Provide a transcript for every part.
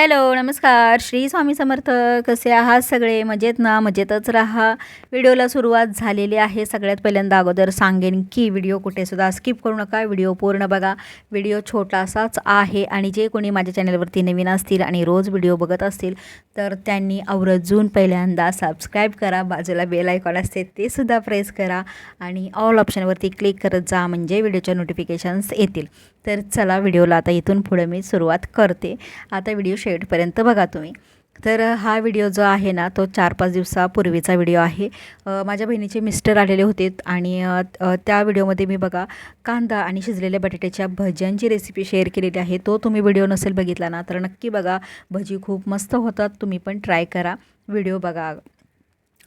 Hello नमस्कार. श्री स्वामी समर्थ कसे आहात सगळे? मजेत ना? मजेतच राहा. व्हिडिओला सुरुवात झालेली आहे. सगळ्यात पहिल्यांदा अगोदर सांगेन की व्हिडिओ कुठेसुद्धा स्किप करू नका. व्हिडिओ पूर्ण बघा. व्हिडिओ छोटासाच आहे आणि जे कोणी माझ्या चॅनलवरती नवीन असतील आणि रोज व्हिडिओ बघत असतील तर त्यांनी आवर्जून पहिल्यांदा सबस्क्राईब करा. बाजूला बेल आयकॉन असते ते सुद्धा प्रेस करा आणि ऑल ऑप्शनवरती क्लिक करत जा म्हणजे व्हिडिओच्या नोटिफिकेशन्स येतील. तर चला व्हिडिओला आता इथून पुढे मी सुरुवात करते. आता व्हिडिओ शेवटपर्यंत बघा तुम्ही. तर हा व्हिडिओ जो आहे ना तो चार पाच दिवसापूर्वीचा व्हिडिओ आहे. माझ्या बहिणीचे मिस्टर आलेले होते आणि त्या व्हिडिओमध्ये मी बघा कांदा आणि शिजलेल्या बटाट्याच्या भज्यांची रेसिपी शेअर केलेली आहे. तो तुम्ही व्हिडिओ नसेल बघितला ना तर नक्की बघा. भजी खूप मस्त होतात तुम्ही पण ट्राय करा. व्हिडिओ बघा.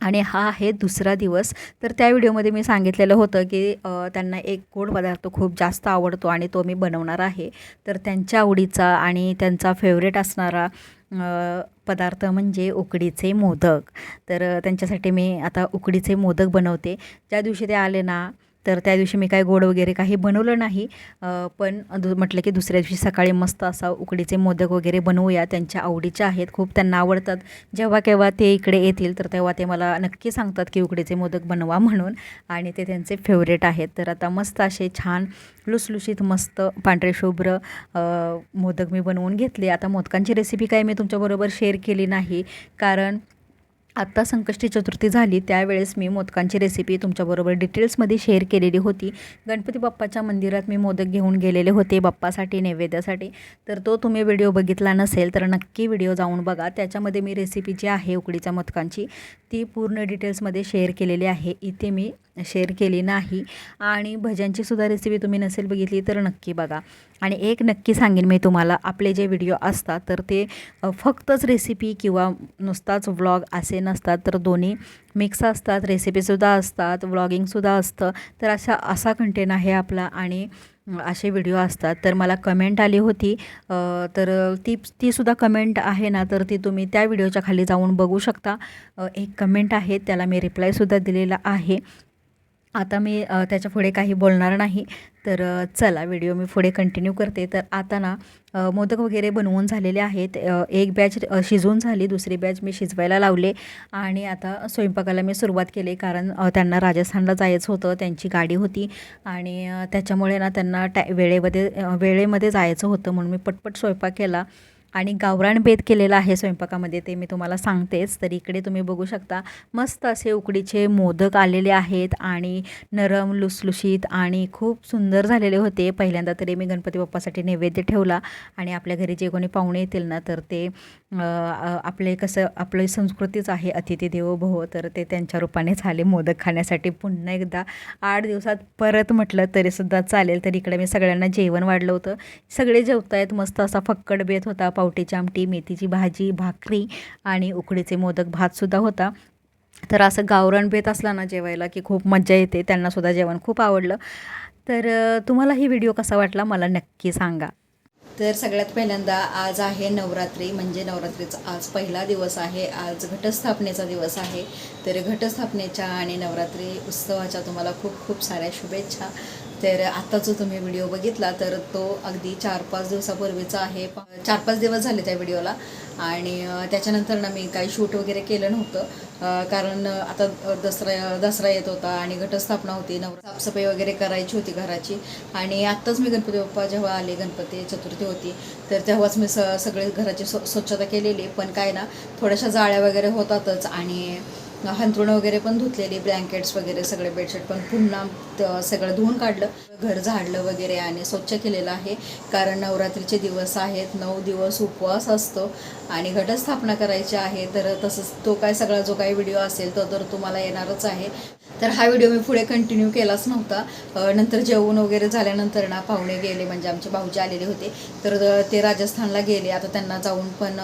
आणि हा आहे दुसरा दिवस. तर त्या व्हिडिओमध्ये मी सांगितलेलं होतं की त्यांना एक गोड पदार्थ खूप जास्त आवडतो आणि तो मी बनवणार आहे. तर त्यांच्या आवडीचा आणि त्यांचा फेवरेट असणारा पदार्थ म्हणजे उकडीचे मोदक. तर त्यांच्यासाठी मी आता उकडीचे मोदक बनवते. ज्या दिवशी ते आले ना तर त्या दिवशी मी काय गोड वगैरे काही बनवलं नाही. पण दु म्हटलं की दुसऱ्या दिवशी सकाळी मस्त असा उकडीचे मोदक वगैरे बनवूया. त्यांच्या आवडीचे आहेत खूप त्यांना आवडतात. जेव्हा केव्हा ते इकडे येतील तर तेव्हा ते मला नक्की सांगतात की उकडीचे मोदक बनवा म्हणून. आणि ते त्यांचे फेवरेट आहेत. तर आता मस्त असे छान लुसलुशीत मस्त पांढरे शुभ्र मोदक मी बनवून घेतले. आता मोदकांची रेसिपी काय मी तुमच्याबरोबर शेअर केली नाही. कारण आत्ता संकष्टी चतुर्थी झाली त्यावेळेस मी मोदकांची रेसिपी तुमच्याबरोबर डिटेल्समध्ये शेअर केलेली होती. गणपती बाप्पाच्या मंदिरात मी मोदक घेऊन गेलेले होते बाप्पासाठी नैवेद्यासाठी. तर तो तुम्ही व्हिडिओ बघितला नसेल तर नक्की व्हिडिओ जाऊन बघा. त्याच्यामध्ये मी रेसिपी जी आहे उकडीच्या मोदकांची ती पूर्ण डिटेल्समध्ये शेअर केलेली आहे. इथे मी शेअर केली नाही. आणि भज्यांची सुद्धा रेसिपी तुम्ही नसेल बघितली तर नक्की बघा. आणि एक नक्की सांगेन मी तुम्हाला आपले जे व्हिडिओ असतात तर ते फक्तच रेसिपी किंवा नुसताच व्लॉग असे नसतात तर दोन्ही मिक्स असतात रेसिपीसुद्धा असतात व्लॉगिंगसुद्धा असतं. तर अशा असा कंटेन आहे आपला आणि असे व्हिडिओ असतात. तर मला कमेंट आली होती तर ती तीसुद्धा कमेंट आहे ना तर ती तुम्ही त्या व्हिडिओच्या खाली जाऊन बघू शकता. एक कमेंट आहे त्याला मी रिप्लायसुद्धा दिलेला आहे. आता मी त्याच्या पुढे काही बोलणार नाही. तर चला व्हिडिओ मी पुढे कंटिन्यू करते. तर आता ना मोदक वगैरे बनवून झालेले आहेत. एक बॅच शिजवून झाली. दुसरी बॅच मी शिजवायला लावले. आणि आता स्वयंपाकाला मी सुरुवात केली. कारण त्यांना राजस्थानला जायचं होतं. त्यांची गाडी होती. आणि त्याच्यामुळे ना त्यांना टॅ वेळेमध्ये वेळेमध्ये जायचं होतं. म्हणून मी पटपट स्वयंपाक केला. आणि गावरान भेद केलेला आहे स्वयंपाकामध्ये ते मी तुम्हाला सांगतेच. तर इकडे तुम्ही बघू शकता मस्त असे उकडीचे मोदक आलेले आहेत आणि नरम लुसलुशीत आणि खूप सुंदर झालेले होते. पहिल्यांदा तरी मी गणपती बाप्पासाठी नैवेद्य ठेवला आणि आपल्या घरी जे कोणी पाहुणे येतील ना तर ते आपले कसं आपली संस्कृतीच आहे अतिथी देवो भव तर ते त्यांच्या रूपाने झाले मोदक खाण्यासाठी. पुन्हा एकदा आठ दिवसात परत म्हटलं तरीसुद्धा चालेल. तर इकडे मी सगळ्यांना जेवण वाढलं होतं. सगळे जेवतायत मस्त असा फक्कड बेत होता पावटेची आमटी मेथीची भाजी भाकरी आणि उकडीचे मोदक भातसुद्धा होता. तर असं गावरान बेत असला ना जेवायला की खूप मज्जा येते त्यांनासुद्धा जेवण खूप आवडलं. तर तुम्हाला ही व्हिडिओ कसा वाटला मला नक्की सांगा. तर सगळ्यात पहिल्यांदा आज आहे नवरात्री म्हणजे नवरात्रीचा आज पहिला दिवस आहे आज घटस्थापनेचा दिवस आहे. तर घटस्थापनेच्या आणि नवरात्री उत्सवाच्या तुम्हाला खूप खूप साऱ्या शुभेच्छा. तर आत्ता जो तुम्ही व्हिडिओ बघितला तर तो अगदी चार पाच दिवसापूर्वीचा आहे. चार पाच दिवस झाले त्या व्हिडिओला आणि त्याच्यानंतर ना मी काही शूट वगैरे केलं नव्हतं. कारण आता दसरा दसरा येत होता आणि घटस्थापना होती. नवरा साफसफाई वगैरे करायची होती घराची. आणि आत्ताच मी गणपती बाप्पा जेव्हा आले गणपती चतुर्थी होती तर तेव्हाच मी स सगळे घराची स्व स्वच्छता केलेली. पण काय ना थोड्याशा जाळ्या वगैरे होतातच आणि हंतरुणं वगैरे पण धुतलेली ब्लँकेट्स वगैरे सगळे बेडशीट पण पुन्हा सगळं धुवून काढलं. घर झाडलं वगैरे आणि स्वच्छ केलेलं आहे. कारण नवरात्रीचे दिवस आहेत नऊ दिवस उपवास असतो आणि घटस्थापना करायची आहे. तर तसंच तो काय सगळा जो काही व्हिडिओ असेल तो तर तुम्हाला येणारच आहे. तर हा व्हिडिओ मी पुढे कंटिन्यू केलाच नव्हता. नंतर जेवण वगैरे झाल्यानंतर ना पाहुणे गेले म्हणजे आमचे भाऊजी आलेले होते. तर ते राजस्थानला गेले. आता त्यांना जाऊन पण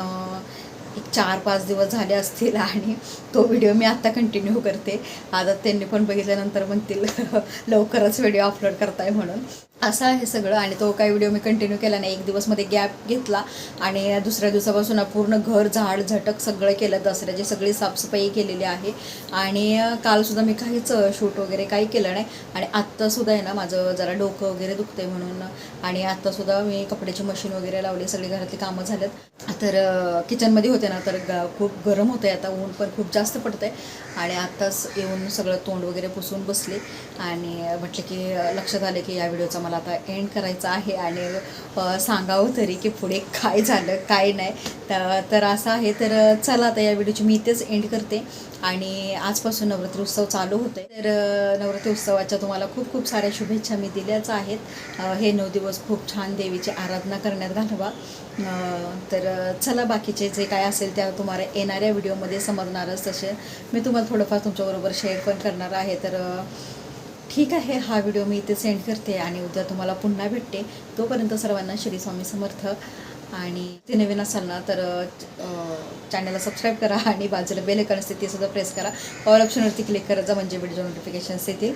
एक चार पाच दिवस झाले असतील आणि तो व्हिडिओ मी आत्ता कंटिन्यू करते. आता त्यांनी पण बघितल्यानंतर म्हणतील लवकरच व्हिडिओ अपलोड करताय म्हणून. असं आहे सगळं आणि तो काही व्हिडिओ मी कंटिन्यू केला नाही. एक दिवसमध्ये गॅप घेतला आणि दुसऱ्या दिवसापासून पूर्ण घर झाड झटक सगळं केलं. दसऱ्याची सगळी साफसफाई केलेली आहे. आणि कालसुद्धा मी काहीच शूट वगैरे काही केलं नाही. आणि आत्तासुद्धा आहे ना माझं जरा डोकं वगैरे दुखतंय म्हणून. आणि आत्तासुद्धा मी कपड्याची मशीन वगैरे लावली. सगळी घरातली कामं झाल्यात तर किचनमध्ये होते ना तर ग खूप गरम होतं आहे आता. ऊन पण खूप जास्त पडतं आहे आणि आत्ताच येऊन सगळं तोंड वगैरे पुसून बसले. आणि म्हटलं की लक्षात आलं की या व्हिडिओचा मला आता एंड करायचं आहे आणि सांगावं तरी की पुढे काय झालं काय नाही. तर असं आहे तर चला आता या व्हिडिओची मी इथेच एंड करते. आणि आजपासून नवरात्री उत्सव चालू होते तर नवरात्री उत्सवाच्या तुम्हाला खूप खूप साऱ्या शुभेच्छा मी दिल्याच आहेत. हे नऊ दिवस खूप छान देवीची आराधना करण्यात घालवा. तर चला बाकीचे जे काय असेल त्या तुम्हाला येणाऱ्या व्हिडिओमध्ये समजणारच तसे. मी तुम्हाला थोडंफार तुमच्याबरोबर शेअर पण करणार आहे. तर ठीक आहे हा व्हिडिओ मी इथे सेंड करते आणि उद्या तुम्हाला पुन्हा भेटते. तोपर्यंत सर्वांना श्री स्वामी समर्थ. आणि ते नवीन असाल ना तर चॅनलला सबस्क्राईब करा आणि बाजूला बेल आयकॉन असते ते सुद्धा प्रेस करा. पॉवर ऑप्शनवरती क्लिक करत जा म्हणजे व्हिडिओ नोटिफिकेशन्स येतील.